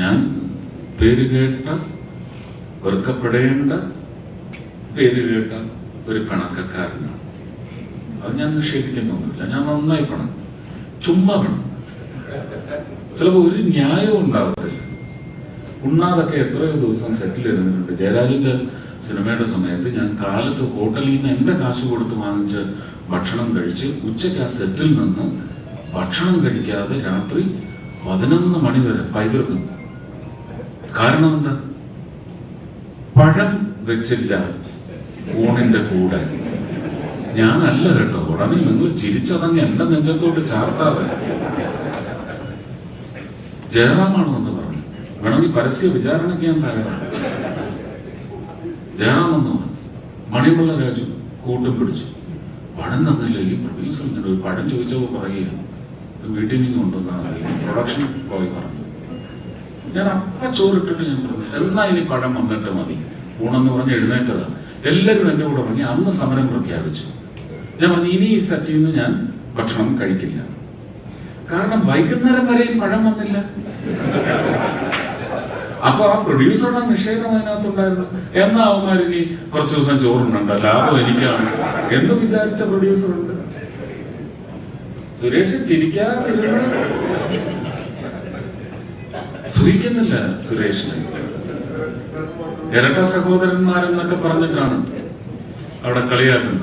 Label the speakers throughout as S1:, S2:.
S1: ഞാൻ പേര് കേട്ട വെറുക്കപ്പെടേണ്ട പേര് കേട്ട ഒരു കണക്കക്കാരനാണ്. അത് ഞാൻ നിഷേധിക്കുന്നൊന്നുമില്ല ഞാൻ നന്നായി പണം ചുമ്മാ പണം ചിലപ്പോൾ ഒരു ന്യായവും ഉണ്ടാകത്തില്ല ഉണ്ണാതൊക്കെ എത്രയോ ദിവസം സെറ്റിൽ ഇരുന്നിട്ടുണ്ട്. ജയരാജന്റെ സിനിമയുടെ സമയത്ത് ഞാൻ കാലത്ത് ഹോട്ടലിൽ നിന്ന് എന്റെ കാശ് കൊടുത്ത് വാങ്ങിച്ച് ഭക്ഷണം കഴിച്ച് ഉച്ചയ്ക്ക് ആ സെറ്റിൽ നിന്ന് ഭക്ഷണം കഴിക്കാതെ രാത്രി പതിനൊന്ന് മണി വരെ പൈതൃകം. കാരണം എന്താ? പഴം വെച്ചില്ല ഊണിന്റെ കൂടെ. ഞാനല്ല കേട്ടോ. ഉടനെ നിങ്ങൾ ചിരിച്ചതങ്ങ് എന്റെ നെഞ്ചത്തോട്ട് ചാർത്താതെ. ജയറാമാണോ എന്ന് പറഞ്ഞു. വേണമെങ്കിൽ പരസ്യ വിചാരണയ്ക്ക് ഞാൻ തരാം ജയറാമെന്ന് പറഞ്ഞു മണിമുള്ള രാജു കൂട്ടും പിടിച്ചു. പഴം തന്നില്ല? ഈ പ്രൊഡ്യൂസർ ഒരു പഴം ചോദിച്ചപ്പോൾ പറയുക വീട്ടിൽ നിന്ന് കൊണ്ടുവന്നാൽ പ്രൊഡക്ഷൻ ബോയ് പറഞ്ഞു. ഞാൻ അപ്പ ചോറിട്ടിട്ട് ഞാൻ പറഞ്ഞു എന്നാ ഇനി പഴം വന്നിട്ട് മതി. ഊണെന്ന് പറഞ്ഞ് എഴുന്നേറ്റതാ എല്ലാവരും എന്റെ കൂടെ പറഞ്ഞു അന്ന് സമരം പ്രഖ്യാപിച്ചു. ഞാൻ പറഞ്ഞു ഇനി ഈ സെറ്റിൽ നിന്ന് ഞാൻ ഭക്ഷണം കഴിക്കില്ല. കാരണം വൈകുന്നേരം വരെയും പഴം വന്നില്ല. അപ്പൊ ആ പ്രൊഡ്യൂസറുടെ നിഷേധം അതിനകത്തുണ്ടായിരുന്നു. എന്നാ അവന്മാർ ഇനി കുറച്ച് ദിവസം ചോറുണ്ടണ്ട ലാഭം എനിക്കാണ് എന്ന് വിചാരിച്ച പ്രൊഡ്യൂസർ ഉണ്ട്. സുരേഷ് ചിരിക്കാതിരുന്ന് സുഖിക്കുന്നില്ല സുരേഷ് ഇരട്ട സഹോദരന്മാരെന്നൊക്കെ പറഞ്ഞിട്ടാണ് അവിടെ കളിയാക്കുന്നത്.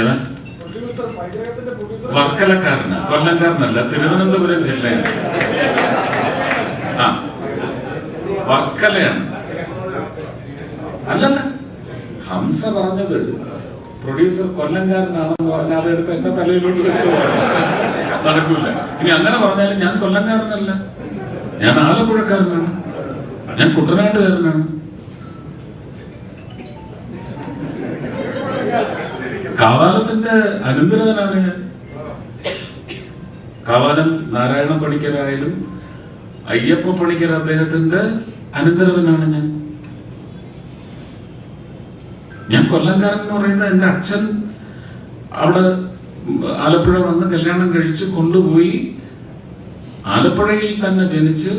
S1: ഏതാ? വർക്കലക്കാരനാ. കൊല്ലംകാരനല്ല തിരുവനന്തപുരം ജില്ലയാണ് ആ വർക്കലയാണ്. അല്ലല്ല ഹംസ പറഞ്ഞത് പ്രൊഡ്യൂസർ കൊല്ലംകാരനാണെന്ന് പറഞ്ഞാൽ അതെടുത്ത് എന്റെ തലയിലോട്ട് വെച്ചു. നടക്കൂല. ഇനി അങ്ങനെ പറഞ്ഞാലും ഞാൻ കൊല്ലംകാരനല്ല. ഞാൻ ആലപ്പുഴക്കാരനാണ്. ഞാൻ കുട്ടനാട്ടുകാരനാണ്. കാവാലത്തിന്റെ അനന്തരവനാണ് ഞാൻ. കാവാലം നാരായണ പണിക്കരായാലും അയ്യപ്പ പണിക്കർ അദ്ദേഹത്തിന്റെ അനന്തരവനാണ് ഞാൻ. ഞാൻ കൊല്ലംകാരൻ എന്ന് പറയുന്നത് എന്റെ അച്ഛൻ അവിടെ ആലപ്പുഴ വന്ന് കല്യാണം കഴിച്ച് കൊണ്ടുപോയി ആലപ്പുഴയിൽ തന്നെ ജനിച്ച്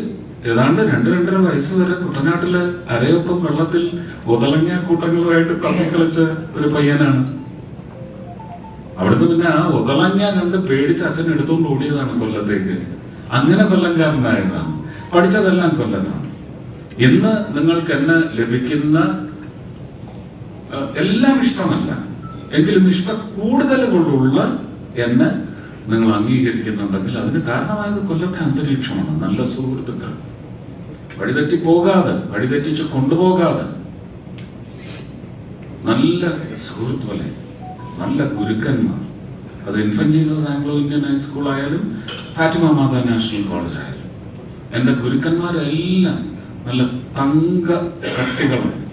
S1: ഏതാണ്ട് രണ്ട് രണ്ടര വയസ്സ് വരെ കുട്ടനാട്ടിൽ അരയൊപ്പം വെള്ളത്തിൽ ഉതളങ്ങിയ കൂട്ടങ്ങളുമായിട്ട് തമ്മിക്കളിച്ച ഒരു പയ്യനാണ്. അവിടുന്ന് പിന്നെ ആ ഉതളങ്ങ കണ്ട് പേടിച്ച് അച്ഛൻ എടുത്തുകൊണ്ട് ഓടിയതാണ് കൊല്ലത്തേക്ക്. അങ്ങനെ കൊല്ലംകാരനായതാണ്. പഠിച്ചതെല്ലാം കൊല്ലത്താണ്. ഇന്ന് നിങ്ങൾക്ക് എന്നെ ലഭിക്കുന്ന എല്ലാം ഇഷ്ടമല്ല. എങ്കിലും ഇഷ്ട കൊണ്ടുള്ള എന്നെ നിങ്ങൾ അംഗീകരിക്കുന്നുണ്ടെങ്കിൽ അതിന് കാരണമായത് കൊല്ലത്തെ അന്തരീക്ഷമാണ്. നല്ല സുഹൃത്തുക്കൾ. വഴിതെറ്റി പോകാതെ വഴിതെറ്റിച്ച് കൊണ്ടുപോകാതെ. നല്ല സുഹൃത്ത് പോലെ നല്ല ഗുരുക്കന്മാർ. അത് infant Jesus Anglo Indian high school ആയാലും ഫാറ്റിമ മാതാ നാഷണൽ കോളേജ് ആയാലും. എന്റെ ഗുരുക്കന്മാരെല്ലാം നല്ല തങ്ക കട്ടികളും